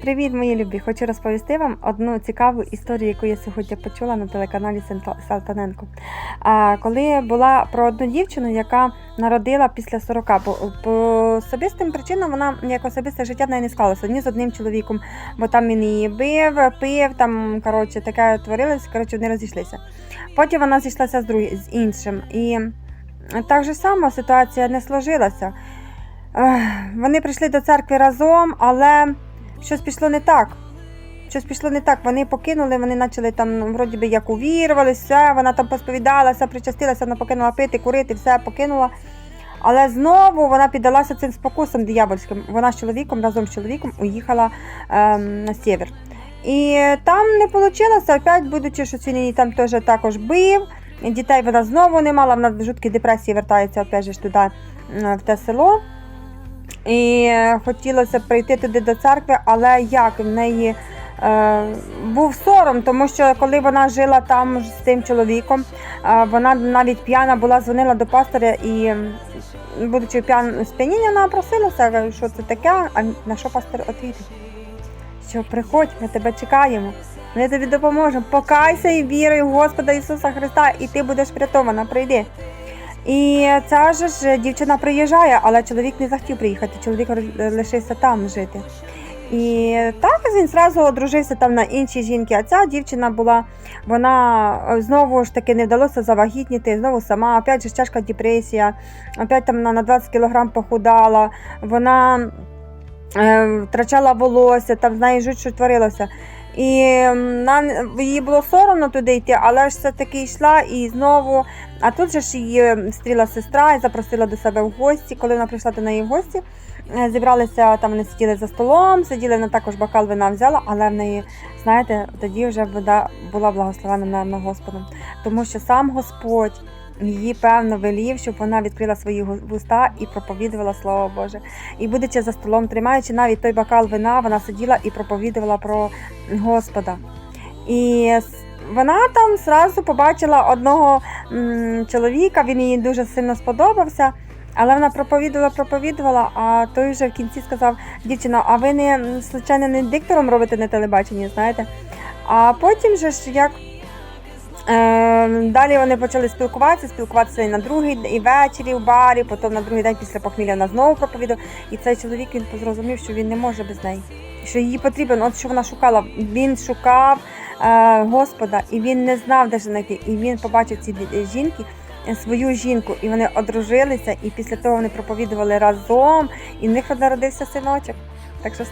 Привіт, мої любі! Хочу розповісти вам одну цікаву історію, яку я сьогодні почула на телеканалі Салтаненко. Коли була про одну дівчину, яка народила після 40. По, по особистим причинам вона як особисте життя в не склалося ні з одним чоловіком, бо там він її бив, пив, там коротше таке творилось, коротше, вони розійшлися. Потім вона зійшлася з друг... з іншим. І так же само ситуація не сложилася. Вони прийшли до церкви разом, але щось пішло не так. Щось пішло не так. Вони покинули, вони почали там, вроді би, як увірвались, все, вона там посповідалася, причастилася, вона покинула пити, курити, все покинула. Але знову вона піддалася цим спокусам диявольським. Вона з чоловіком разом з чоловіком уїхала ем, на север. І там не вийшло, опять, будучи, що він її там теж також бив. Дітей вона знову не мала, вона в жуткій депресії вертається опять же туди в те село. І е, хотілося прийти туди до церкви, але як в неї е, був сором, тому що коли вона жила там з тим чоловіком, е, вона навіть п'яна була, дзвонила до пастора і, будучи п'ян сп'яніння, вона просилася, що це таке, а на що пастор відповів? Що приходь, ми тебе чекаємо. Ми тобі допоможемо. Покайся і віруй в Господа Ісуса Христа, і ти будеш врятована. Прийди. І ця ж дівчина приїжджає, але чоловік не захотів приїхати. Чоловік лишився там жити. І так він зразу одружився там на іншій жінки. А ця дівчина була, вона е, знову ж таки не вдалося завагітніти, знову сама, опять же тяжка депресія, опять там на 20 кілограм похудала, вона е, втрачала волосся, там з нею жуть, що творилося. І м, на, їй було соромно туди йти, але ж все-таки йшла і знову. А тут же ж її стріла сестра і запросила до себе в гості. Коли вона прийшла до неї в гості, е, зібралися там, вони сиділи за столом, сиділи, вона також бокал вина взяла, але в неї, знаєте, тоді вже вода була благословена наверно, Господом. Тому що сам Господь її певно велів, щоб вона відкрила свої вуста і проповідувала Слово Боже. І будучи за столом, тримаючи навіть той бокал вина, вона сиділа і проповідувала про Господа. І вона там зразу побачила одного чоловіка, він їй дуже сильно сподобався. Але вона проповідувала, проповідувала, а той вже в кінці сказав: дівчина, а ви не случайно не диктором робите на телебаченні, знаєте? А потім же ж як далі вони почали спілкуватися, спілкуватися і на другий і ввечері в барі, потім на другий день після похмілля вона знову проповідав. І цей чоловік він зрозумів, що він не може без неї. Що їй потрібен, от що вона шукала. Він шукав е, Господа, і він не знав, де знайти. І він побачив ці жінки. е, Свою жінку, і вони одружилися, і після того вони проповідували разом, і в них народився синочок. Так що